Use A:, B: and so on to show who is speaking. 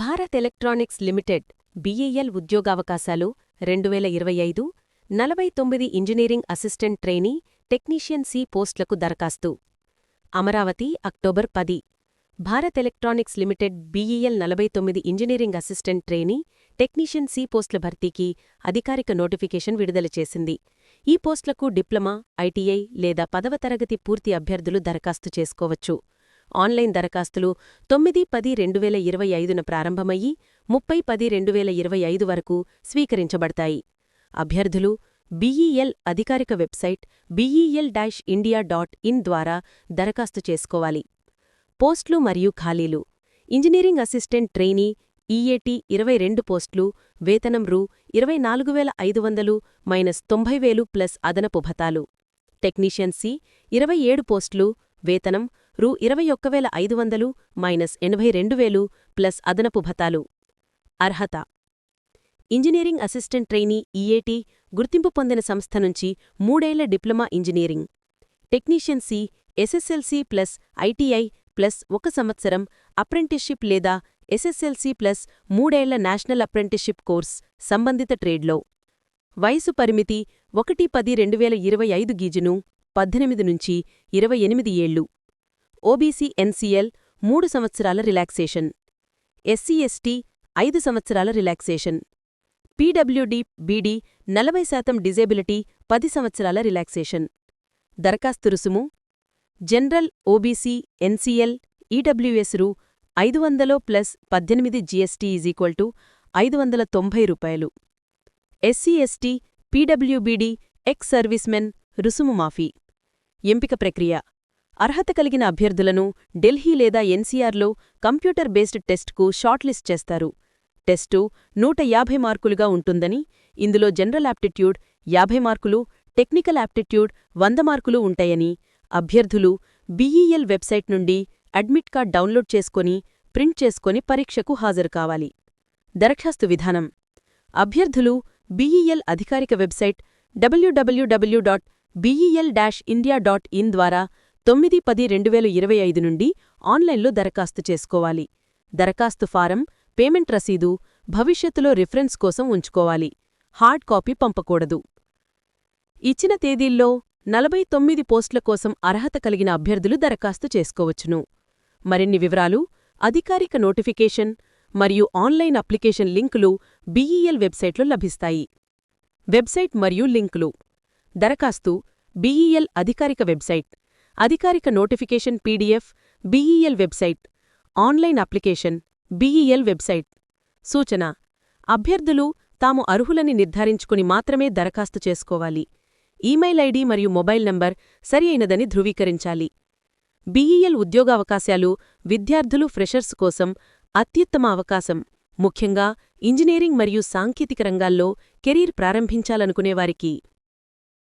A: Bharat electronics limited BEL ఉద్యోగావకాశాలు రెండు వేల ఇరవై ఐదు నలభై తొమ్మిది engineering assistant trainee technician C పోస్టులకు దరఖాస్తు. అమరావతి అక్టోబర్ పది. భారత్ ఎలక్ట్రానిక్స్ లిమిటెడ్ బీఈఎల్ నలభై తొమ్మిది engineering assistant trainee technician C పోస్టుల భర్తీకి అధికారిక నోటిఫికేషన్ విడుదల చేసింది. ఈ పోస్టులకు డిప్లొమా ఐటీఐ లేదా పదవ తరగతి పూర్తి అభ్యర్థులు దరఖాస్తు చేసుకోవచ్చు. ఆన్లైన్ దరఖాస్తులు తొమ్మిది పది రెండు వేల ఇరవై ఐదున ప్రారంభమయ్యి ముప్పై పది రెండు వేల ఇరవై ఐదు వరకు స్వీకరించబడతాయి. అభ్యర్థులు బీఈఎల్ అధికారిక website BEL dash India dot in ద్వారా దరఖాస్తు చేసుకోవాలి. పోస్టులు మరియు ఖాళీలు. ఇంజనీరింగ్ అసిస్టెంట్ ట్రైనీ ఈఏటీ ఇరవై రెండు పోస్టులు వేతనం రూ. ఇరవై నాలుగు వేల ఐదు వందలు మైనస్ తొంభై వేలు ప్లస్ అదనపు భతాలు. టెక్నీషియన్ సి ఇరవై ఏడు పోస్టులు వేతనం రూ ఇరవై ఒక్క వేల ఐదు వందలు మైనస్ ఎనభై రెండు వేలు ప్లస్ అదనపు భతాలు. అర్హత. ఇంజనీరింగ్ అసిస్టెంట్ ట్రైనీ ఈఏటీ గుర్తింపు పొందిన సంస్థ నుంచి మూడేళ్ళ diploma engineering. Technician C SSLC plus ITI plus ఒక సంవత్సరం అప్రెంటిస్షిప్ లేదా ఎస్ఎస్ఎల్సి ప్లస్ మూడేళ్ళ నేషనల్ అప్రెంటిస్షిప్ కోర్స్ సంబంధిత ట్రేడ్లో. వయసు పరిమితి ఒకటి పది రెండు వేల ఇరవై ఐదు గీజును పద్దెనిమిది నుంచి ఇరవై ఎనిమిది ఏళ్ళు ఓబీసీ ఎన్సీఎల్ మూడు సంవత్సరాల రిలాక్సేషన్. ఎస్సీ ఎస్టీ ఐదు సంవత్సరాల రిలాక్సేషన్. పీడబ్ల్యూడి బీడీ నలభై శాతం డిజేబిలిటీ పది సంవత్సరాల రిలాక్సేషన్. దరఖాస్తు రుసుము. జనరల్ ఓబీసీ ఎన్సీఎల్ ఈడబ్ల్యూఎస్ రు ఐదు వందలో ప్లస్ పద్దెనిమిది జీఎస్టీ ఈజీక్వల్ టు ఐదు వందల తొంభై రూపాయలు. SC ST PWBD ex servicemen రుసుము మాఫీ. ఎంపిక ప్రక్రియ. అర్హత కలిగిన అభ్యర్థులను ఢిల్లీ లేదా ఎన్సీఆర్లో కంప్యూటర్ బేస్డ్ టెస్ట్కు షార్ట్లిస్ట్ చేస్తారు. టెస్టు నూట యాభై మార్కులుగా ఉంటుందని ఇందులో జనరల్ యాప్టిట్యూడ్ యాభై మార్కులు టెక్నికల్ యాప్టిట్యూడ్ వంద మార్కులు ఉంటాయని అభ్యర్థులు బీఈఎల్ వెబ్సైట్ నుండి అడ్మిట్ కార్డ్ డౌన్లోడ్ చేసుకొని ప్రింట్ చేసుకొని పరీక్షకు హాజరు కావాలి. దరఖాస్తు విధానం. అభ్యర్థులు బీఈఎల్ అధికారిక website W W W dot BEL dash India dot in ద్వారా తొమ్మిది పది రెండు వేల ఇరవై ఐదు నుండి ఆన్లైన్లో దరఖాస్తు చేసుకోవాలి. దరఖాస్తు ఫారం పేమెంట్ రసీదు భవిష్యత్తులో రిఫరెన్స్ కోసం ఉంచుకోవాలి. హార్డ్ కాపీ పంపకూడదు. ఇచ్చిన తేదీల్లో నలభై తొమ్మిది పోస్టుల కోసం అర్హత కలిగిన అభ్యర్థులు దరఖాస్తు చేసుకోవచ్చును. మరిన్ని వివరాలు అధికారిక నోటిఫికేషన్ మరియు ఆన్లైన్ అప్లికేషన్ లింకులు బీఈఎల్ వెబ్సైట్లో లభిస్తాయి. వెబ్సైట్ మరియు లింకులు. దరఖాస్తు బీఈఎల్ అధికారిక వెబ్సైట్. అధికారిక notification PDF BEL website online application BEL website. సూచన అభ్యర్థులు తాము అర్హులని నిర్ధారించుకుని మాత్రమే దరఖాస్తు చేసుకోవాలి. ఈమెయిల్ ఐడి మరియు మొబైల్ నంబర్ సరి అయినదని ధృవీకరించాలి. బీఈఎల్ ఉద్యోగావకాశాలు విద్యార్థులు ఫ్రెషర్స్ కోసం అత్యుత్తమ అవకాశం. ముఖ్యంగా ఇంజనీరింగ్ మరియు సాంకేతిక రంగాల్లో కెరీర్ ప్రారంభించాలనుకునేవారికి.